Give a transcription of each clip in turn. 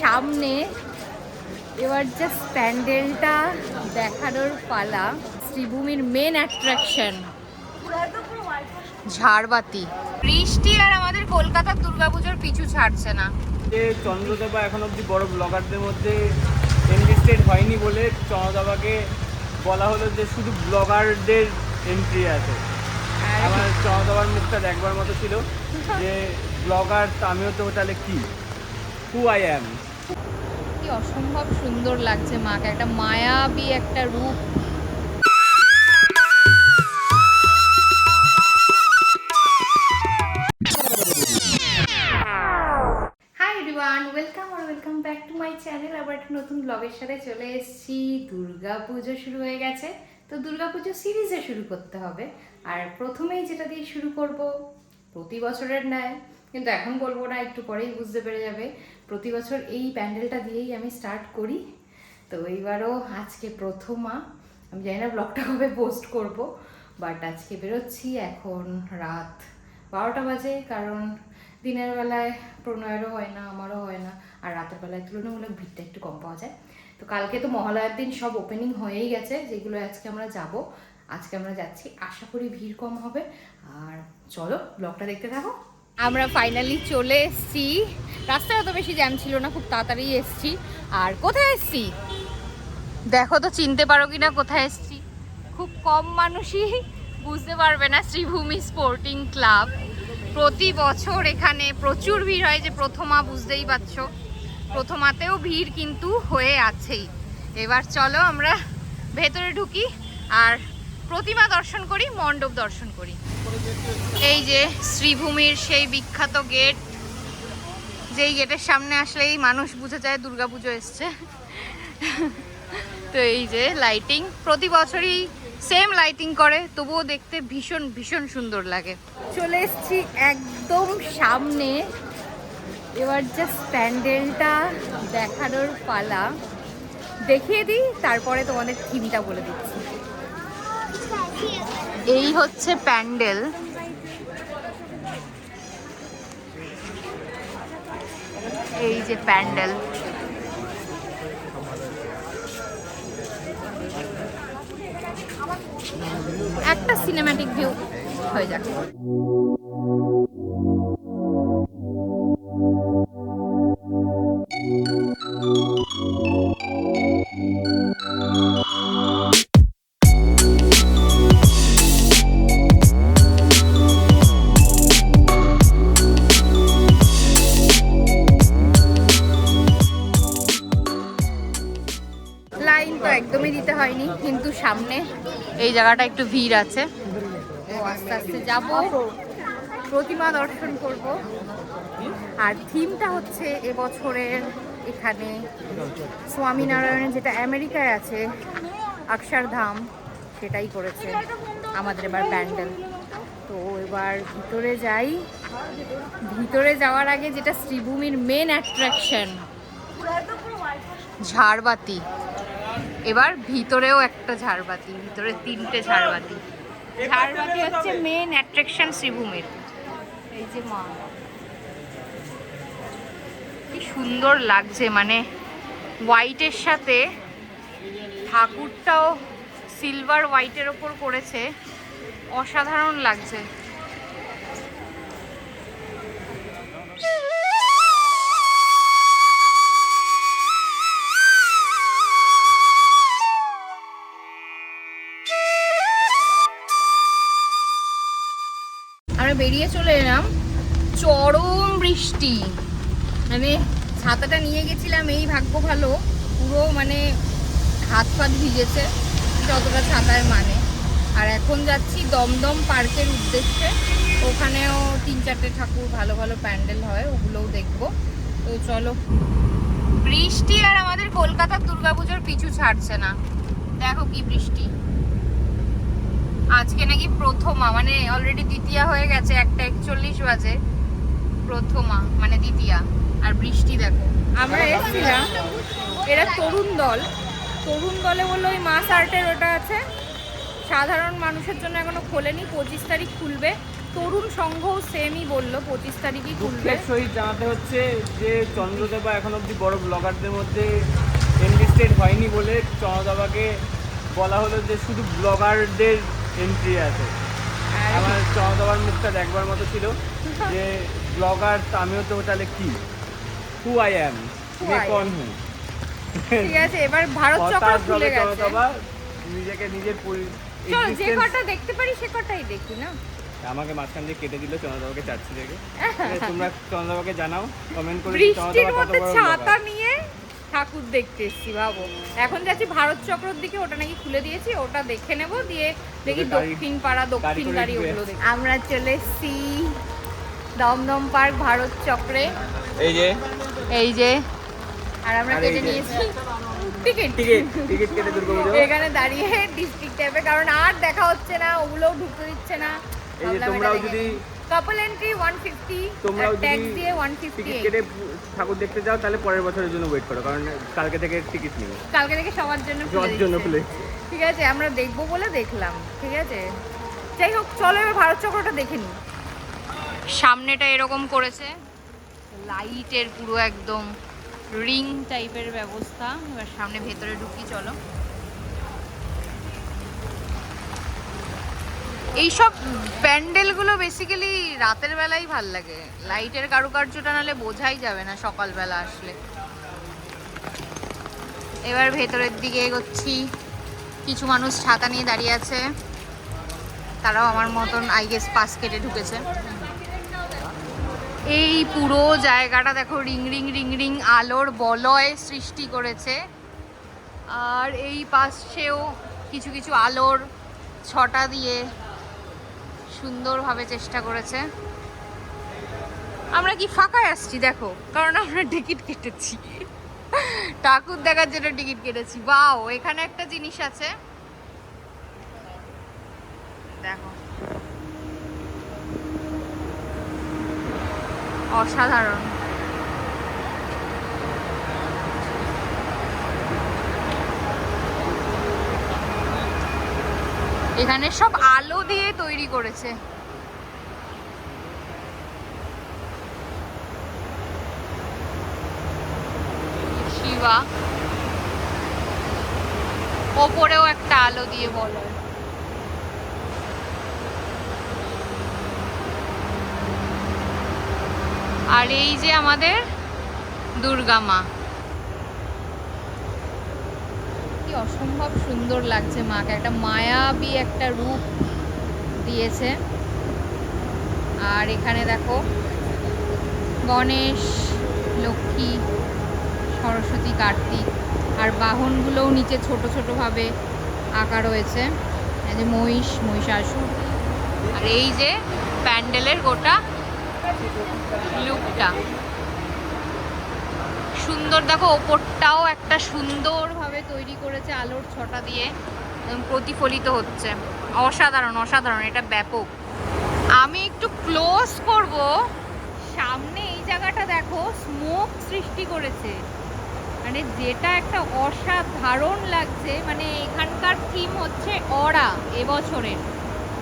সামনে। এবার জাস্ট প্যান্ডেলটা দেখানোর পালা। শ্রীভূমির মেন অ্যাট্রাকশন ঝাড়বাতি। বৃষ্টি আর আমাদের কলকাতার দুর্গাপুজোর পিছু ছাড়ছে না। যে চন্দ্রদেবা এখন অবধি বড় ব্লগারদের মধ্যে এনলিস্টেড হয়নি বলে চন্দ্রদেবাকে বলা হলো যে শুধু ব্লগারদের এন্ট্রি আছে। আমার চন্দ্রদেবার মুখটা দেখবার মতো ছিল যে ব্লগার আমিও তো তাহলে কি? হু আই অ্যাম কি অসম্ভব সুন্দর লাগছে মাকে একটা মায়াবী একটা রূপ। Welcome R welcome back to my channel আবার একটা নতুন ব্লগের সাথে চলে এসেছি। দুর্গা পুজো শুরু হয়ে গেছে। তো দুর্গা পুজো সিরিজে শুরু করতে হবে। আর প্রথমেই যেটা দিয়ে শুরু করব প্রতি বছরের ন্যায় কিন্তু এখন বলব না, একটু পরেই বুঝতে পেরে যাবে। প্রতি বছর এই প্যান্ডেলটা দিয়েই আমি স্টার্ট করি। তো এইবারও আজকে প্রথমা। আমি জানি না ব্লগটা কবে পোস্ট করব বাট আজকে বেরোচ্ছি এখন রাত বারোটা বাজে, কারণ দিনের বেলায় প্রণয়েরও হয় না, আমারও হয় না, আর রাতের বেলায় তুলনামূলক ভিড়টা একটু কম পাওয়া যায়। তো কালকে তো মহালয়ার দিন সব ওপেনিং হয়েই গেছে, যেগুলো আজকে আমরা যাব। আজকে আমরা যাচ্ছি, আশা করি ভিড় কম হবে। আর চলো ব্লগটা দেখতে থাকো। আমরা ফাইনালি চলে এসেছি। রাস্তায় অত বেশি জ্যাম ছিল না, খুব তাড়াতাড়ি এসেছি। আর কোথায় এসেছি? দেখো তো, চিনতে পারো কিনা কোথায় এসেছি? খুব কম মানুষই বুঝতে পারবে না শ্রীভূমি স্পোর্টিং ক্লাব প্রতি বছর এখানে প্রচুর ভিড় হয় যে প্রথমা বুঝতেই পারছ। প্রথমাতেও ভিড় কিন্তু হয়ে আছেই। এবার চলো আমরা ভেতরে ঢুকি আর প্রতিমা দর্শন করি, মণ্ডপ দর্শন করি। এই যে শ্রীভূমির সেই বিখ্যাত গেট, যেই গেটের সামনে আসলেই মানুষ বুঝে যায় দুর্গাপুজো এসছে। তো এই যে লাইটিং প্রতি বছরই সেম লাইটিং করে, তবুও দেখতে ভীষণ ভীষণ সুন্দর লাগে। চলে এসেছি একদম সামনে। এবার জাস্ট প্যান্ডেলটা দেখানোর পালা। দেখিয়ে দিই, তারপরে তোমাদের থিমটা বলে দিচ্ছি। এই হচ্ছে প্যান্ডেল। এই যে প্যান্ডেল। একটা সিনেম্যাটিক ভিউ হয়ে যাক। জায়গাটা একটু ভিড় আছে। আস্তে আস্তে যাব। প্রতিমা দর্শন করব। আর থিমটা হচ্ছে এবছরের এখানে স্বামীনারায়ণের যেটা আমেরিকায় আছে অক্ষরধাম সেটাই করেছে আমাদের এবার প্যান্ডেল। তো এবার ভিতরে যাই। ভিতরে যাওয়ার আগে যেটা শ্রীভূমির মেন অ্যাট্রাকশন ঝাড়বাতি। এবার ভিতরেও একটা ঝাড়বাতি ভিতরে তিনটে ঝাড়বাতি। ঝাড়বাতি হচ্ছে মেন অ্যাট্রাকশন শ্রীভূমির এই যে মা। কি সুন্দর লাগছে মানে হোয়াইটের সাথে ঠাকুরটাও সিলভার হোয়াইটের ওপর করেছে। অসাধারণ লাগছে। বেরিয়ে চলে এলাম। চরম বৃষ্টি। মানে ছাতাটা নিয়ে গেছিলাম, এই ভাগ্য ভালো। পুরো মানে হাত ফাত ভিজেছে যতটা ছাতায় মানে। আর এখন যাচ্ছি দমদম পার্কের উদ্দেশ্যে। ওখানেও তিন চারটে ঠাকুর ভালো ভালো প্যান্ডেল হয়, ওগুলোও দেখব। তো চলো। বৃষ্টি আর আমাদের কলকাতার দুর্গাপুজোর পিছু ছাড়ছে না। দেখো কি বৃষ্টি। আজকে নাকি প্রথমা মানে অলরেডি দ্বিতীয়া হয়ে গেছে একটা একচল্লিশ বাজে। প্রথমা মানে দ্বিতীয়া। আর বৃষ্টি দেখো। আমরা এসেছিলাম এরা তরুণ দল। তরুণ দলে বলল ওই মাস আর্টের ওটা আছে। সাধারণ মানুষের জন্য এখনও খোলেনি পঁচিশ তারিখ খুলবে। তরুণ সংঘ সেমই বলল পঁচিশ তারিখই খুলবে। সহিত জানাতে হচ্ছে যে চন্দ্রদেবা এখন অবধি বড় ব্লগারদের মধ্যে এনলিস্টেড হয়নি বলে চন্দ্রদেবাকে বলা হলো যে শুধু ব্লগারদের এন্ট্রি আছে। আমার চন্দ্রদেবার মুখটা দেখবার মতো ছিল যে ব্লগার আমিও তো তাহলে কি? Who I am who? ঠিক আছে এবার ভারত চক্র খুলে গেছে। নিজেকে নিজের চল যে কটা দেখতে পারি সে কটাই দেখি না? আমাকে মাঝখান দিয়ে কেটে দিল চন্দ্রবাবুকে চাচ্ছি দেখে। তোমরা চন্দ্রবাবুকে জানাও কমেন্ট করে বৃষ্টির চন্দ্রবাবু মধ্যে ছাতা নিয়ে ঠাকুর দেখতে এসছি ভাবো এখন যাচ্ছি ভারত চক্রর দিকে ওটা নাকি খুলে দিয়েছি ওটা দেখে নেব দিয়ে দেখি দক্ষিণ পাড়া দক্ষিণ গাড়ি ওগুলো দেখি। আমরা চলে এসছি দমদম পার্ক ভারত চক্রে। এই যে। এই যে। আর আমরা কেটে নিয়েছি টিকিট। টিকিট টিকিট কেটে দুর্গাপুজো এখানে দাঁড়িয়ে ডিস্ট্রিক্ট টাইপে কারণ আর দেখা হচ্ছে না ওগুলোও ঢুকতে দিচ্ছে না। এই যে তোমরাও যদি কাপল এন্ট্রি 150 তোমরাও ট্যাক্স দিয়ে টিকিট 158 কেটে ঠাকুর দেখতে যাও তাহলে পরের বছরের জন্য ওয়েট করো কারণ কালকে থেকে টিকিট নেই। কালকে থেকে সবার জন্য সবার জন্য খুলে ঠিক আছে আমরা দেখব বলে দেখলাম ঠিক আছে? যাই হোক চলো এবার ভারত চক্রটা দেখে নিই। সামনেটা এরকম করেছে লাইটের পুরো একদম রিং টাইপের ব্যবস্থা। এবার সামনে ভেতরে ঢুকি চলো। এইসব প্যান্ডেলগুলো বেসিক্যালি রাতের বেলাই ভালো লাগে। লাইটের কারুকার্যটা নালে বোঝাই যাবে না সকালবেলা আসলে। এবার ভেতরের দিকে এগোচ্ছি। কিছু মানুষ ছাতা নিয়ে দাঁড়িয়ে আছে। তারাও আমার মতন আই গেস পাস কেটে ঢুকেছে। এই পুরো জায়গাটা দেখো, রিং রিং রিং রিং আলোর বলয় সৃষ্টি করেছে। আর এই পাশেও কিছু কিছু আলোর ছটা দিয়ে সুন্দরভাবে চেষ্টা করেছে। আমরা কি ফাঁকায় আসছি? দেখো, কারণ আমরা টিকিট কেটেছি। ঠাকুর দেখার জন্য টিকিট কেটেছি। বাও এখানে একটা জিনিস আছে। দেখো। অসাধারণ। এখানে সব আলো দিয়ে তৈরি করেছে। শিবা। ওপরেও একটা আলো দিয়ে বলো। আর এই যে আমাদের দুর্গা মা কি অসম্ভব সুন্দর লাগছে মাকে। একটা মায়াবী একটা রূপ দিয়েছে। আর এখানে দেখো, গণেশ, লক্ষ্মী, সরস্বতী, কার্তিক, আর বাহনগুলোও নিচে ছোট ছোট ভাবে আঁকা রয়েছে। এই যে মহিষ, মহিষাসুর। আর এই যে প্যান্ডেলের গোটা লুকটা। সুন্দর। দেখো, ওপরটাও একটা সুন্দরভাবে তৈরি করেছে আলোর ছটা দিয়ে প্রতিফলিত হচ্ছে। অসাধারণ অসাধারণ, এটা ব্যাপক। আমি একটু ক্লোজ করব। সামনে এই জায়গাটা দেখো স্মোক সৃষ্টি করেছে। মানে যেটা একটা অসাধারণ লাগছে মানে এখানকার থিম হচ্ছে অরা এবছরের।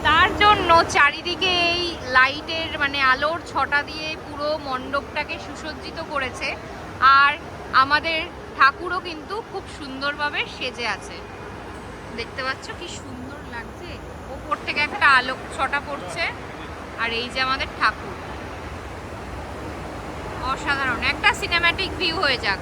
তার জন্য চারিদিকে এই লাইটের মানে আলোর ছটা দিয়ে পুরো মণ্ডপটাকে সুসজ্জিত করেছে। আর আমাদের ঠাকুরও কিন্তু খুব সুন্দরভাবে সেজে আছে। দেখতে পাচ্ছ কি সুন্দর লাগছে। ওপর থেকে একটা আলোক ছটা পড়ছে। আর এই যে আমাদের ঠাকুর। অসাধারণ। একটা সিনেম্যাটিক ভিউ হয়ে যাক।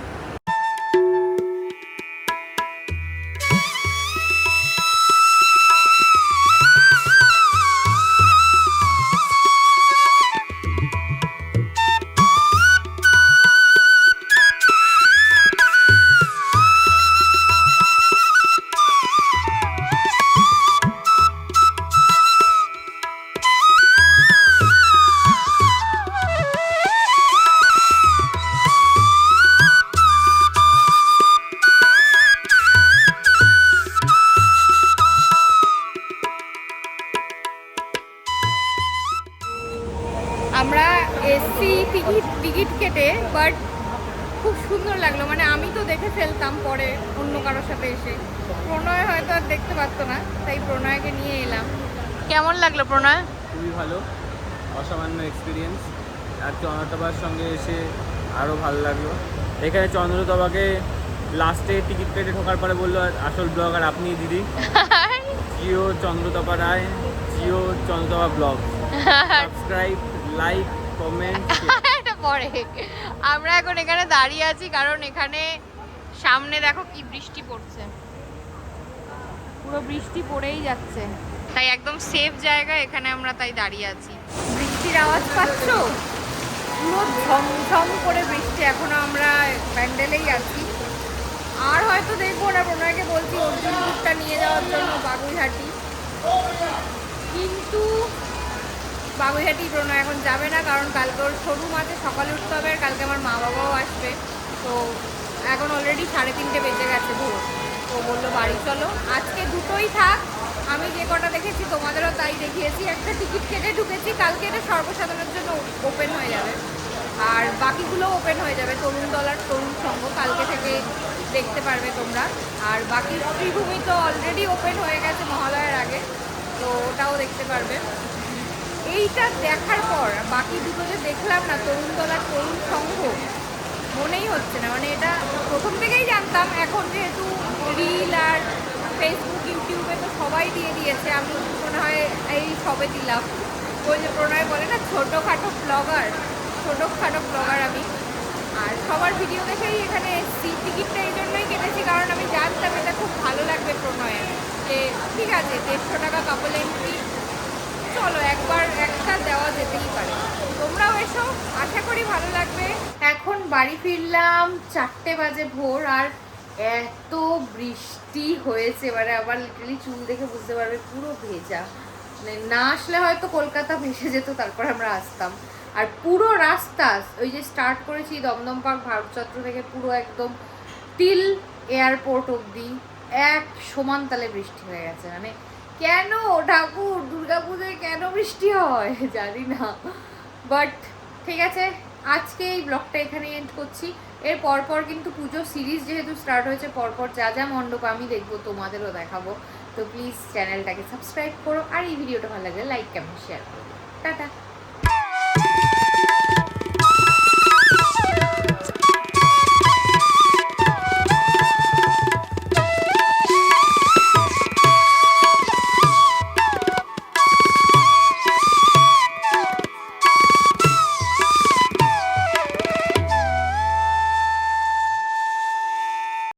এক্সপিরিয়েন্স আর চন্দ্রতবার সঙ্গে এসে আরও ভালো লাগল। এখানে চন্দ্রতবাকে লাস্টে টিকিট কেটে ঢোকার পরে বলল আসল ব্লগার আপনি দিদি। Jio Chandratapa Roy Jio Chandratapa blog subscribe like comment এটা পরে। আমরা এখন এখানে দাঁড়িয়ে আছি কারণ এখানে সামনে দেখো কি বৃষ্টি পড়ছে। পুরো বৃষ্টি পড়েই যাচ্ছে। তাই একদম সেফ জায়গা এখানে আমরা তাই দাঁড়িয়ে আছি। বৃষ্টির আওয়াজ পাচ্ছ? পুরো ঝমঝম করে বৃষ্টি। এখনও আমরা প্যান্ডেলেই আছি। আর হয়তো দেখব না, প্রণয়কে বলছি অর্জুন বুকটা নিয়ে যাওয়ার জন্য বাগুইহাটি। কিন্তু বাগুইহাটি প্রণয় এখন যাবে না, কারণ কালকে ওর শোরুম আছে, সকালে উঠতে হবে, আর কালকে আমার মা বাবাও আসবে। তো এখন অলরেডি সাড়ে তিনটে বেজে গেছে ভোর। তো বলল বাড়ি চলো। আজকে দুটোই থাক আমি যে কটা দেখেছি, তোমাদেরও তাই দেখিয়েছি। একটা টিকিট কেটে ঢুকেছি, কালকে এটা সর্বসাধারণের জন্য ওপেন হয়ে যাবে। আর বাকিগুলো ওপেন হয়ে যাবে, তরুণ দলার তরুণ সংঘ। কালকে থেকে দেখতে পারবে তোমরা। আর বাকি শ্রীভূমি তো অলরেডি ওপেন হয়ে গেছে মহালয়ার আগে, তো ওটাও দেখতে পারবে। এইটা দেখার পর, বাকি দুটো যে দেখলাম না, তরুণ দলার তরুণ সংঘ, মনেই হচ্ছে না। মানে এটা প্রথম থেকেই জানতাম, এখন যেহেতু রিল আর ফেসবুক ইউটিউবে তো সবাই দিয়ে দিয়েছে। আমি মনে হয় এই সবে দিলাম। ওই যে প্রণয় বলে না, ছোটোখাটো ব্লগার ছোটোখাটো ব্লগার আমি। আর সবার ভিডিও দেখেই এখানে এসছি। টিকিটটা এই জন্যই কেটেছি কারণ আমি জানতাম এটা খুব ভালো লাগবে প্রণয়ের। যে ঠিক আছে, দেড়শো টাকা কাপল এন্ট্রি চলো, একবার একটা দেওয়া যেতেই পারে। তোমরাও এসো। আশা করি ভালো লাগবে। এখন বাড়ি ফিরলাম। চারটে বাজে ভোর। আর এত বৃষ্টি হয়েছে এবারে আবার লিটারালি চুল দেখে বুঝতে পারবে, পুরো ভেজা। মানে না আসলে হয়তো কলকাতা ভেসে যেত, তারপর আমরা আসতাম। আর পুরো রাস্তা, ওই যে স্টার্ট করেছি দমদম পার্ক ভারতচত্র থেকে পুরো একদম টিল এয়ারপোর্ট অবধি, এক সমান তালে বৃষ্টি হয়ে গেছে। মানে কেন ঠাকুর, দুর্গাপুজোয় কেন বৃষ্টি হয়? জানি না। বাট ঠিক আছে, আজকে এই ব্লগটা এখানে এন্ড করছি। এর পরপর কিন্তু পুজো সিরিজ যেহেতু স্টার্ট হয়েছে, পরপর যা যা মণ্ডপ আমি দেখব, তোমাদেরও দেখাবো। তো প্লিজ চ্যানেলটাকে সাবস্ক্রাইব করো, আর এই ভিডিওটা ভালো লাগলে লাইক কেমন শেয়ার করো। টাটা!